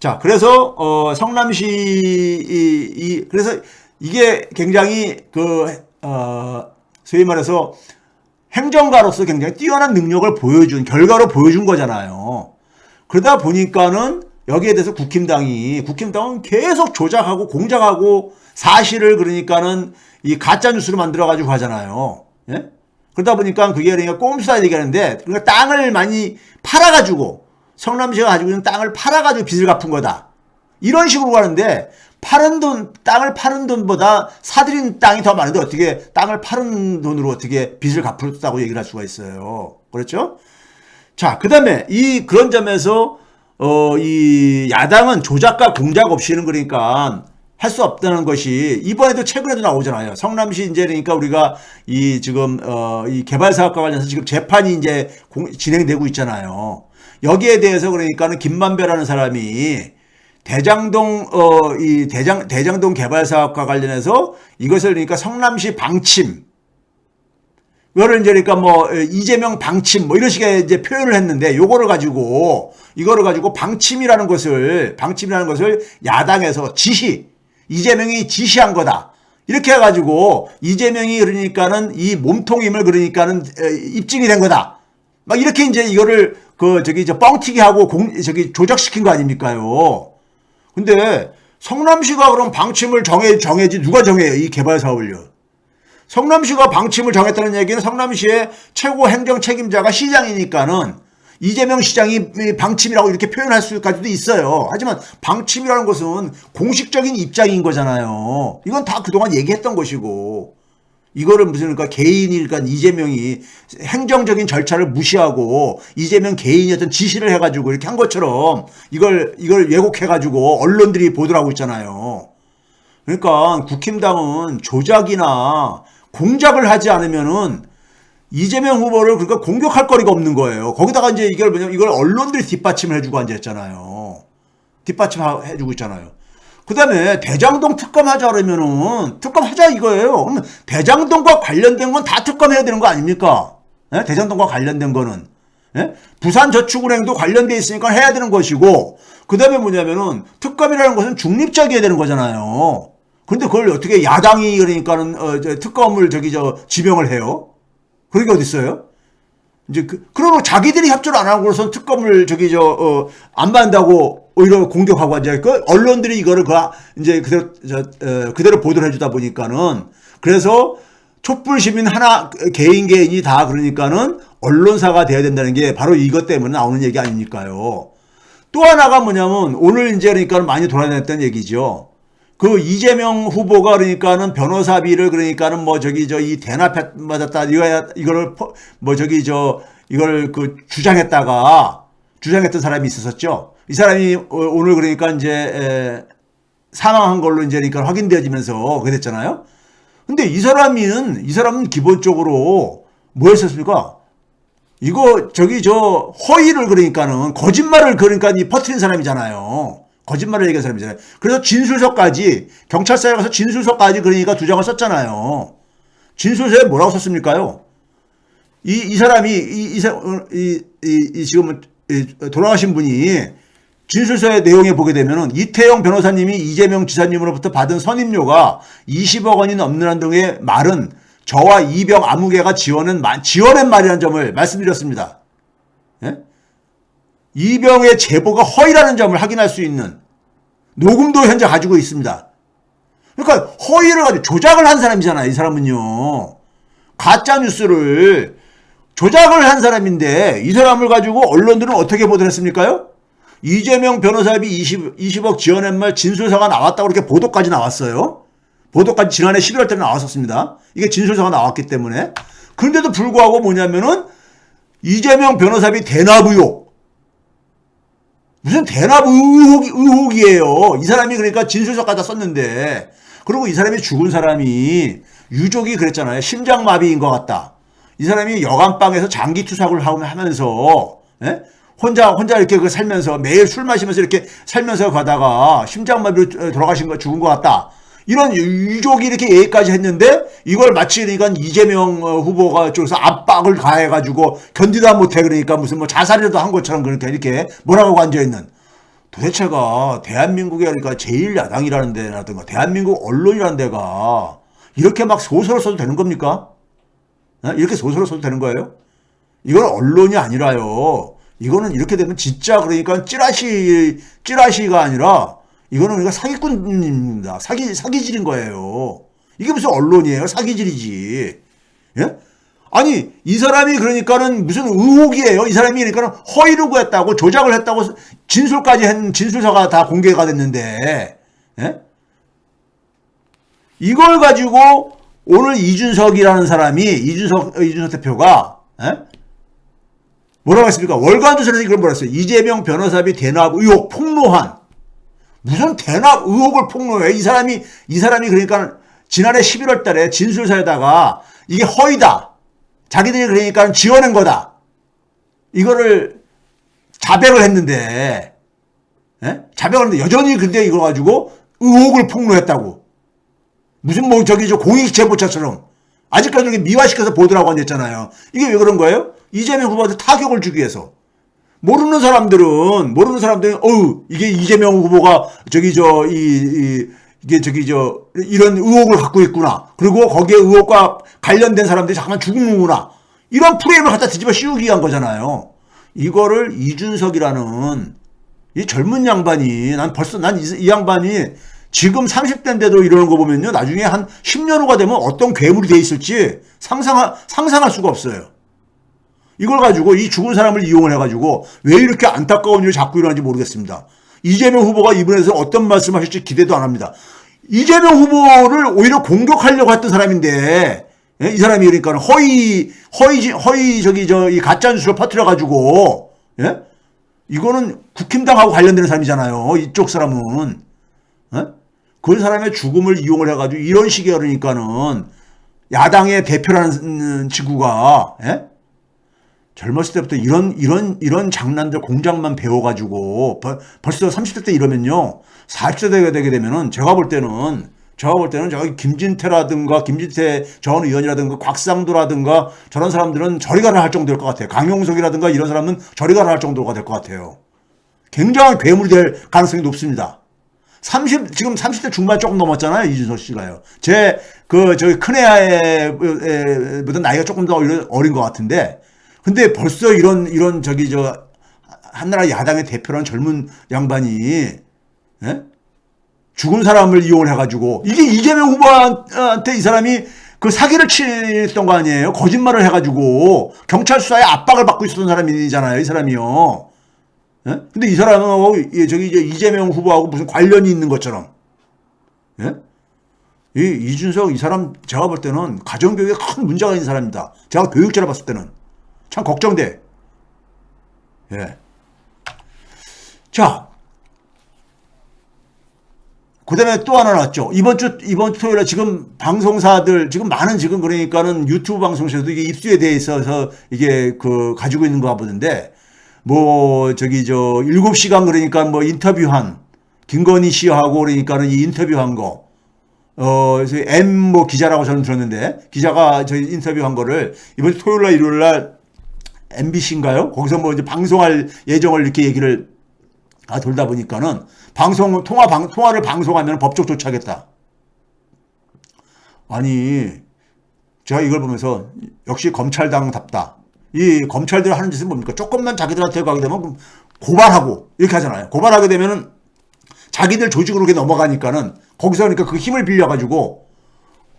자, 그래서 어, 성남시 이, 이 그래서 이게 굉장히 그 어, 소위 말해서 행정가로서 굉장히 뛰어난 능력을 보여준 결과로 보여준 거잖아요. 그러다 보니까는 여기에 대해서 국힘당이 국힘당은 계속 조작하고 공작하고 사실을 그러니까는 이 가짜 뉴스로 만들어 가지고 하잖아요. 예? 그러다 보니까 그게 그러니까 꼼수다 얘기하는데 그러니까 땅을 많이 팔아 가지고 성남시가 가지고 있는 땅을 팔아 가지고 빚을 갚은 거다. 이런 식으로 가는데 파는 돈 땅을 파는 돈보다 사들인 땅이 더 많은데 어떻게 땅을 파는 돈으로 어떻게 빚을 갚았다고 얘기를 할 수가 있어요. 그렇죠? 자, 그다음에 이 그런 점에서 어 이 야당은 조작과 공작 없이는 그러니까 할 수 없다는 것이 이번에도 최근에도 나오잖아요. 성남시 이제 그러니까 우리가 이 지금 어 이 개발 사업과 관련해서 지금 재판이 이제 공- 진행되고 있잖아요. 여기에 대해서 그러니까는 김만배라는 사람이 대장동 어 이 대장 대장동 개발 사업과 관련해서 이것을 그러니까 성남시 방침 이거를 이제 그러니까 뭐 에, 이재명 방침 뭐 이런 식의 이제 표현을 했는데 요거를 가지고 이거를 가지고 방침이라는 것을 방침이라는 것을 야당에서 지시 이재명이 지시한 거다. 이렇게 해가지고 이재명이 그러니까는 이 몸통임을 그러니까는 에, 입증이 된 거다. 막 이렇게 이제 이거를 그 저기 저 뻥튀기 하고 공 저기 조작시킨 거 아닙니까요? 근데 성남시가 그럼 방침을 정해 정해지 누가 정해요 이 개발 사업을요? 성남시가 방침을 정했다는 얘기는 성남시의 최고 행정 책임자가 시장이니까는 이재명 시장이 이 방침이라고 이렇게 표현할 수까지도 있어요. 하지만 방침이라는 것은 공식적인 입장인 거잖아요. 이건 다 그동안 얘기했던 것이고 이거를 무슨 그러니까 개인일까 이재명이 행정적인 절차를 무시하고 이재명 개인이 어떤 지시를 해가지고 이렇게 한 것처럼 이걸 이걸 왜곡해가지고 언론들이 보도를 하고 있잖아요. 그러니까 국힘당은 조작이나 공작을 하지 않으면은 이재명 후보를 그러니까 공격할 거리가 없는 거예요. 거기다가 이제 이걸 뭐냐면 이걸 언론들이 뒷받침을 해주고 앉아있잖아요. 뒷받침 해주고 있잖아요. 그 다음에 대장동 특검하자 그러면은 특검하자 이거예요. 그러면 대장동과 관련된 건 다 특검해야 되는 거 아닙니까? 예? 대장동과 관련된 거는. 예? 부산저축은행도 관련돼 있으니까 해야 되는 것이고 그 다음에 뭐냐면은 특검이라는 것은 중립적이어야 되는 거잖아요. 근데 그걸 어떻게 야당이 그러니까는 어, 저 특검을 저기 저 지명을 해요? 그런 게 어딨어요? 이제 그, 그러면 자기들이 협조를 안 하고서 특검을 저기 저, 어, 안 받는다고 오히려 공격하고 이제 그 언론들이 이거를 그, 이제 그대로, 저, 어, 그대로 보도를 해주다 보니까는 그래서 촛불 시민 하나, 개인 개인이 다 그러니까는 언론사가 돼야 된다는 게 바로 이것 때문에 나오는 얘기 아닙니까요? 또 하나가 뭐냐면 오늘 이제 그러니까 많이 돌아다녔던 얘기죠. 그 이재명 후보가 그러니까는 변호사비를 그러니까는 뭐 저기 저 이 대납 맞았다 이거 이거를 퍼- 뭐 저기 저 이걸 그 주장했다가 주장했던 사람이 있었었죠. 이 사람이 어, 오늘 그러니까 이제 에, 사망한 걸로 이제 그러니까 확인되어지면서 그랬잖아요. 근데 이 사람은 이 사람은 기본적으로 뭐 했었습니까? 이거 저기 저 허위를 그러니까는 거짓말을 그러니까 이 퍼트린 사람이잖아요. 거짓말을 얘기한 사람이잖아요. 그래서 진술서까지 경찰서에 가서 진술서까지 그러니까 두 장을 썼잖아요. 진술서에 뭐라고 썼습니까요? 이, 이 사람이 이, 이, 사- 어, 이, 이, 이 지금 이 돌아가신 분이 진술서의 내용에 보게 되면은 이태영 변호사님이 이재명 지사님으로부터 받은 선임료가 20억 원이 넘는 등의 말은 저와 이병 아무개가 지원은 마- 지원한 말이라는 점을 말씀드렸습니다. 예? 이병의 제보가 허위라는 점을 확인할 수 있는 녹음도 현재 가지고 있습니다. 그러니까 허위를 가지고 조작을 한 사람이잖아요. 이 사람은요. 가짜 뉴스를 조작을 한 사람인데 이 사람을 가지고 언론들은 어떻게 보도를 했습니까요? 이재명 변호사비 20, 20억 지원한 말 진술서가 나왔다고 그렇게 보도까지 나왔어요. 보도까지 지난해 11월 달에 나왔었습니다. 이게 진술서가 나왔기 때문에. 그런데도 불구하고 뭐냐면은 이재명 변호사비 대납 의혹. 무슨 대납 의혹, 의혹이에요. 이 사람이 그러니까 진술서까지 다 썼는데. 그리고 이 사람이 죽은 사람이 유족이 그랬잖아요. 심장마비인 것 같다. 이 사람이 여간방에서 장기 투석을 하면서, 예? 혼자, 혼자 이렇게 그 살면서 매일 술 마시면서 이렇게 살면서 가다가 심장마비로 돌아가신 거, 죽은 것 같다. 이런 유족이 이렇게 얘기까지 했는데 이걸 마치 그러니까 이재명 어, 후보가 쪽에서 압박을 가해가지고 견디다 못해 그러니까 무슨 뭐 자살이라도 한 것처럼 그렇게 이렇게 뭐라고 앉아있는 도대체가 대한민국의 그러니까 제1야당이라는 데라든가 대한민국 언론이라는 데가 이렇게 막 소설을 써도 되는 겁니까? 어? 이렇게 소설을 써도 되는 거예요? 이건 언론이 아니라요. 이거는 이렇게 되면 진짜 그러니까 찌라시 찌라시가 아니라 이거는 우리가 사기꾼입니다. 사기 사기질인 거예요. 이게 무슨 언론이에요? 사기질이지. 예? 아니 이 사람이 그러니까는 무슨 의혹이에요. 이 사람이 그러니까는 허위를 구했다고 조작을 했다고 진술까지 한 진술서가 다 공개가 됐는데 예? 이걸 가지고 오늘 이준석이라는 사람이 이준석 이준석 대표가 예? 뭐라고 했습니까? 월간 조선에서 이걸 뭐라 했어요? 이재명 변호사비 대납 의혹 폭로한 무슨 대납 의혹을 폭로해? 이 사람이 이 사람이 그러니까 지난해 11월 달에 진술서에다가 이게 허위다. 자기들이 그러니까 지어낸 거다. 이거를 자백을 했는데 예? 자백을 했는데 여전히 근데 이거 가지고 의혹을 폭로했다고. 무슨 뭐 저기 저 공익 제보자처럼 아직까지 미화시켜서 보도라고 앉았잖아요. 이게 왜 그런 거예요? 이재명 후보한테 타격을 주기 위해서. 모르는 사람들은 모르는 사람들은 어우 이게 이재명 후보가 저기 저이 이, 이게 저기 저 이런 의혹을 갖고 있구나. 그리고 거기에 의혹과 관련된 사람들이 잠깐 죽는구나. 이런 프레임을 갖다 뒤집어 씌우기 위한 거잖아요. 이거를 이준석이라는 이 젊은 양반이 난 벌써 난이 양반이 지금 30대인데도 이러는 거 보면요. 나중에 한 10년 후가 되면 어떤 괴물이 돼 있을지 상상할, 상상할 수가 없어요. 이걸 가지고 이 죽은 사람을 이용을 해가지고 왜 이렇게 안타까운 일이 자꾸 일어나는지 모르겠습니다. 이재명 후보가 이번에서 어떤 말씀 하실지 기대도 안 합니다. 이재명 후보를 오히려 공격하려고 했던 사람인데 예? 이 사람이 그러니까 허위 허위 허위 저기 저 이 가짜 뉴스를 퍼뜨려 가지고 예? 이거는 국힘당하고 관련되는 사람이잖아요. 이쪽 사람은 예? 그 사람의 죽음을 이용을 해가지고 이런 식의 그러니까는 야당의 대표라는 친구가 예? 젊었을 때부터 이런 이런 이런 장난들 공작만 배워가지고 벌, 벌써 30대 때 이러면요 40대 되게 되면은 제가 볼 때는 제가 볼 때는 저기 김진태라든가 김진태 전 의원이라든가 곽상도라든가 저런 사람들은 저리 가라 할 정도일 것 같아요. 강용석이라든가 이런 사람은 저리 가라 할 정도가 될 것 같아요. 굉장한 괴물이 될 가능성이 높습니다. 30 지금 30대 중반 조금 넘었잖아요 이준석 씨가요. 제 그 저기 큰애보다 나이가 조금 더 어린 것 같은데 근데 벌써 이런 이런 저기 저 한나라 야당의 대표라는 젊은 양반이 예? 죽은 사람을 이용을 해가지고 이게 이재명 후보한테 이 사람이 그 사기를 치던 거 아니에요? 거짓말을 해가지고 경찰 수사에 압박을 받고 있었던 사람이잖아요, 이 사람이요. 예? 근데 이 사람하고 저기 이제 이재명 후보하고 무슨 관련이 있는 것처럼. 예? 이 이준석 이 사람 제가 볼 때는 가정교육에 큰 문제가 있는 사람입니다. 제가 교육자로 봤을 때는 참 걱정돼. 예. 자, 그 다음에 또 하나 나왔죠. 이번 주, 이번 주 토요일에 지금 방송사들, 지금 많은 지금 그러니까는 유튜브 방송사도 이게 입수에 대해서 이게 그 가지고 있는 거 보는데 뭐 저기 저 7시간 그러니까 뭐 인터뷰한 김건희 씨하고 그러니까는 이 인터뷰한 거. 어, M 뭐 기자라고 저는 들었는데 기자가 저희 인터뷰한 거를 이번 주 토요일 날 일요일 날 MBC인가요? 거기서 뭐 이제 방송할 예정을 이렇게 얘기를 아, 돌다 보니까는 방송 통화 방 통화를 방송하면 법적 조치하겠다. 아니 제가 이걸 보면서 역시 검찰당답다. 이 검찰들 하는 짓은 뭡니까? 조금만 자기들한테 가게 되면 고발하고 이렇게 하잖아요. 고발하게 되면은 자기들 조직으로 이렇게 넘어가니까는 거기서 그러니까 그 힘을 빌려 가지고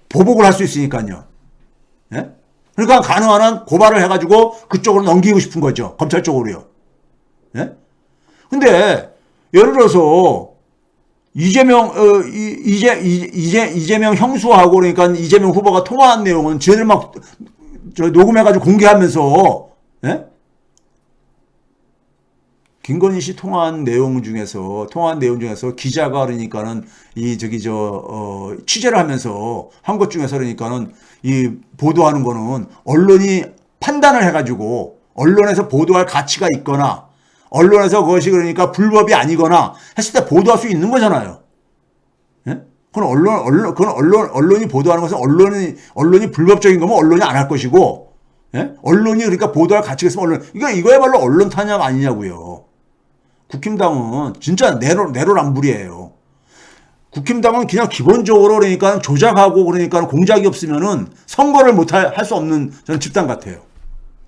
보복을 할 수 있으니까요. 예? 그러니까 가능한 한 고발을 해가지고 그쪽으로 넘기고 싶은 거죠. 검찰 쪽으로요. 예? 근데 예를 들어서 이재명 어, 이, 이재 이재 이재명 형수하고 그러니까 이재명 후보가 통화한 내용은 쟤들 막 저 녹음해가지고 공개하면서 예? 김건희 씨 통화한 내용 중에서 통화한 내용 중에서 기자가 그러니까는 이 저기 저 어, 취재를 하면서 한 것 중에서 그러니까는 이 보도하는 거는 언론이 판단을 해가지고 언론에서 보도할 가치가 있거나 언론에서 그것이 그러니까 불법이 아니거나 했을 때 보도할 수 있는 거잖아요. 예? 그건 언론, 언론, 그건 언론, 언론이 보도하는 것은 언론이, 언론이 불법적인 거면 언론이 안 할 것이고, 예? 언론이 그러니까 보도할 가치가 있으면 언론, 이거, 이거야말로 언론 탄압 아니냐고요. 국힘당은 진짜 내로 내로남불이에요. 국힘당은 그냥 기본적으로 그러니까 조작하고 그러니까 공작이 없으면은 선거를 못 할 수 없는 저는 집단 같아요.